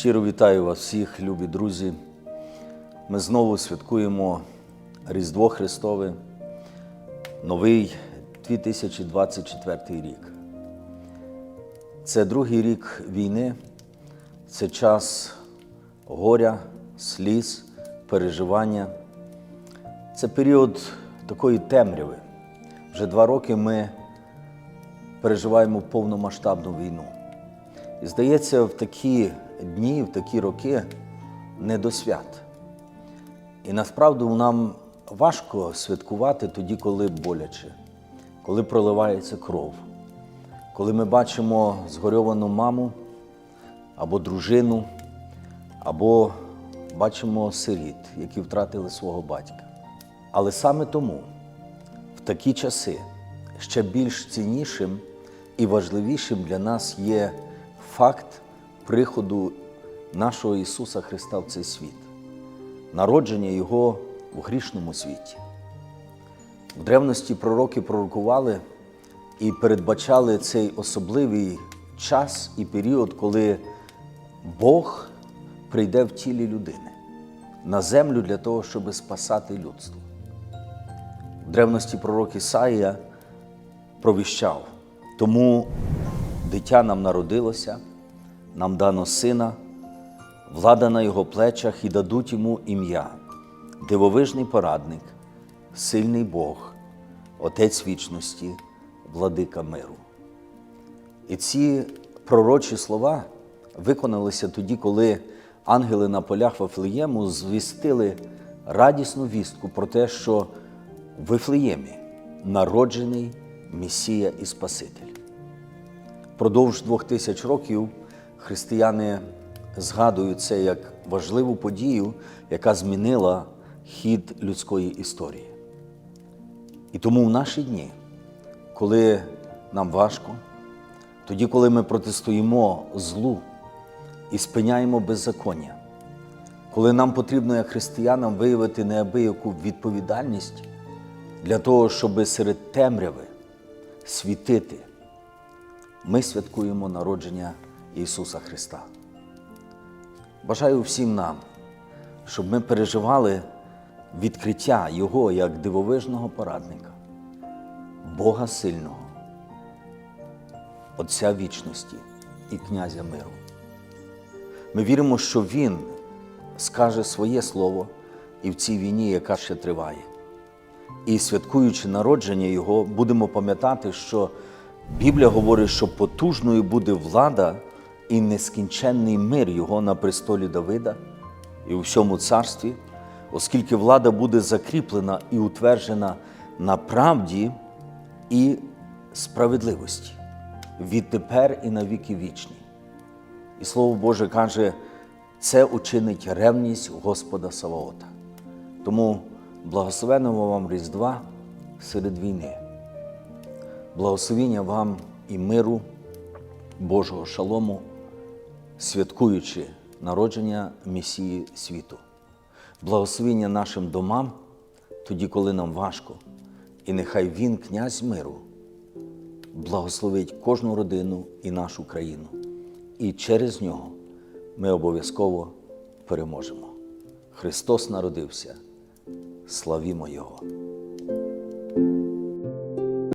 Щиро вітаю вас всіх, любі друзі. Ми знову святкуємо Різдво Христове, новий 2024 рік. Це другий рік війни, це час горя, сліз, переживання. Це період такої темряви. Вже два роки ми переживаємо повномасштабну війну. І здається, в такі дні, в такі роки не до свят. І насправді нам важко святкувати тоді, коли боляче, коли проливається кров, коли ми бачимо згорьовану маму або дружину, або бачимо сиріт, які втратили свого батька. Але саме тому в такі часи ще більш ціннішим і важливішим для нас є факт приходу нашого Ісуса Христа в цей світ, народження Його в грішному світі. В древності пророки пророкували і передбачали цей особливий час і період, коли Бог прийде в тілі людини на землю для того, щоб спасати людство. В древності пророк Ісаїя провіщав, тому дитя нам народилося, нам дано сина, влада на його плечах і дадуть йому ім'я, дивовижний порадник, сильний Бог, Отець вічності, владика миру. І ці пророчі слова виконалися тоді, коли ангели на полях Вифлеєму звістили радісну вістку про те, що в Вифлеємі народжений Месія і Спаситель. Продовж двох тисяч років християни згадують це як важливу подію, яка змінила хід людської історії. І тому в наші дні, коли нам важко, тоді, коли ми протистоїмо злу і спиняємо беззаконня, коли нам потрібно, як християнам, виявити неабияку відповідальність для того, щоб серед темряви світити, ми святкуємо народження Ісуса Христа. Бажаю всім нам, щоб ми переживали відкриття Його як дивовижного порадника, Бога сильного, Отця вічності і князя миру. Ми віримо, що Він скаже своє слово і в цій війні, яка ще триває. І святкуючи народження Його, будемо пам'ятати, що Біблія говорить, що потужною буде влада і нескінченний мир Його на престолі Давида і у всьому царстві, оскільки влада буде закріплена і утверджена на правді і справедливості відтепер і на віки вічні. І Слово Боже каже, це учинить ревність Господа Саваота. Тому благословеного вам Різдва серед війни, благословіння вам і миру, Божого шалому, святкуючи народження Месії світу, благословіння нашим домам, тоді, коли нам важко, і нехай Він, князь миру, благословить кожну родину і нашу країну. І через нього ми обов'язково переможемо. Христос народився. Славімо Його!